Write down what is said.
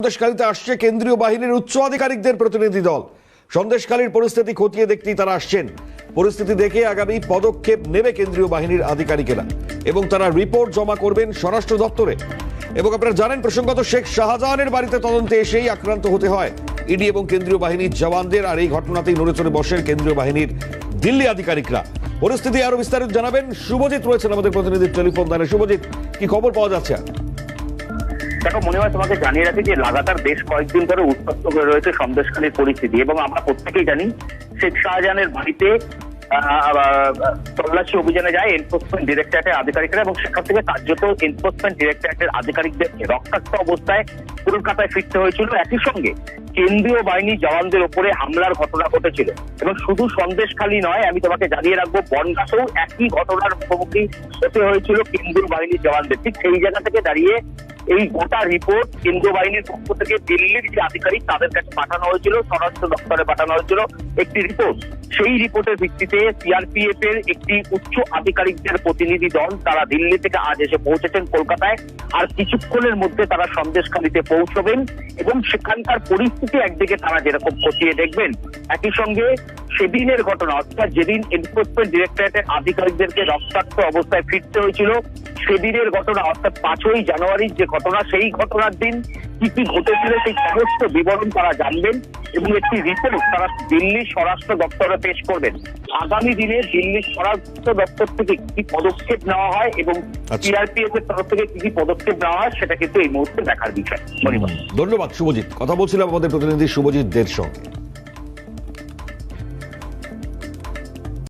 সন্দেশকালীতে আসছে কেন্দ্রীয় বাহিনীর উচ্চ আধিকারিকদের প্রতিনিধি দল। সন্দেশকালীর পরিস্থিতি খতিয়ে দেখতেই তারা আসছেন। পরিস্থিতি দেখে আগামী পদক্ষেপ নেবে কেন্দ্রীয় বাহিনীর আধিকারিকেরা এবং তারা রিপোর্ট জমা করবেন স্বরাষ্ট্র দপ্তরে। এবং আপনারা জানেন, প্রসঙ্গত শেখ শাহজাহানের বাড়িতে তদন্তে এসেই আক্রান্ত হতে হয়। ইডি এবং কেন্দ্রীয় বাহিনীর জওয়ানদের আর এই ঘটনাতেই নড়ে চড়ে বসেন কেন্দ্রীয় বাহিনীর দিল্লি আধিকারিকরা। পরিস্থিতি আরও বিস্তারিত জানাবেন। শুভজিৎ রয়েছেন আমাদের প্রতিনিধির টেলিফোন দানে শুভজিৎ, কি খবর পাওয়া যাচ্ছে? দেখো, মনে হয় তোমাকে জানিয়ে রাখি যে লাগাতার বেশ কয়েকদিন ধরে উত্তপ্ত হয়ে রয়েছে সন্দেশখালীর পরিস্থিতি এবং আমরা প্রত্যেকেই জানি শেখ শাহজাহানের বাড়িতে তল্লাশি অভিযানে যায় এনফোর্সমেন্ট ডিরেক্টরেটের আধিকারিকরা এবং সেখান থেকে কার্যত এনফোর্সমেন্ট ডিরেক্টরেটের আধিকারিকদের রক্তাক্ত অবস্থায় কলকাতায় ফিরতে হয়েছিল। একই সঙ্গে কেন্দ্রীয় বাহিনী জওয়ানদের ওপরে হামলার ঘটনা ঘটেছিল এবং শুধু সন্দেশখালী নয়, আমি তোমাকে জানিয়ে রাখব, বনগাঁতেও একই ঘটনার মুখোমুখি হতে হয়েছিল কেন্দ্রীয় বাহিনীর জওয়ানদের। ঠিক সেই জায়গা থেকে দাঁড়িয়ে এই গোটা রিপোর্ট কেন্দ্রীয় বাহিনীর পক্ষ থেকে দিল্লির যে আধিকারিক তাদের কাছে পাঠানো হয়েছিল, স্বরাষ্ট্র দপ্তরে পাঠানো হয়েছিল একটি রিপোর্ট সেই রিপোর্টের ভিত্তিতে সিআরপিএফ এর একটি উচ্চ আধিকারিকদের প্রতিনিধি দল তারা দিল্লি থেকে আজ এসে পৌঁছেছেন কলকাতায় আর কিছুক্ষণের মধ্যে তারা সন্দেশখালীতে পৌঁছবেন এবং সেখানকার পরিস্থিতি একদিকে তারা যেরকম খতিয়ে দেখবেন, একই সঙ্গে সেদিনের ঘটনা, অর্থাৎ যেদিন এনফোর্সমেন্ট ডিরেক্টরেটের আধিকারিকদেরকে রক্তাক্ত অবস্থায় ফিরতে হয়েছিল সেদিনের ঘটনা অর্থাৎ পাঁচই জানুয়ারির যে ঘটনা সেই ঘটনার দিন কি কি ঘটেছিল সেই সমস্ত বিবরণ তারা জানবেন এবং একটি রিপোর্ট তারা দিল্লির স্বরাষ্ট্র দপ্তরে পেশ করবেন। আগামী দিনে দিল্লির স্বরাষ্ট্র দপ্তর থেকে কি পদক্ষেপ নেওয়া হয় এবং আচ্ছা। সিআরপিএফ এর তরফ থেকে কি কি পদক্ষেপ নেওয়া হয় সেটা কিন্তু এই মুহূর্তে দেখার বিষয়। ধন্যবাদ। ধন্যবাদ শুভজিৎ। কথা বলছিলাম আমাদের প্রতিনিধি শুভজিৎ দের সঙ্গে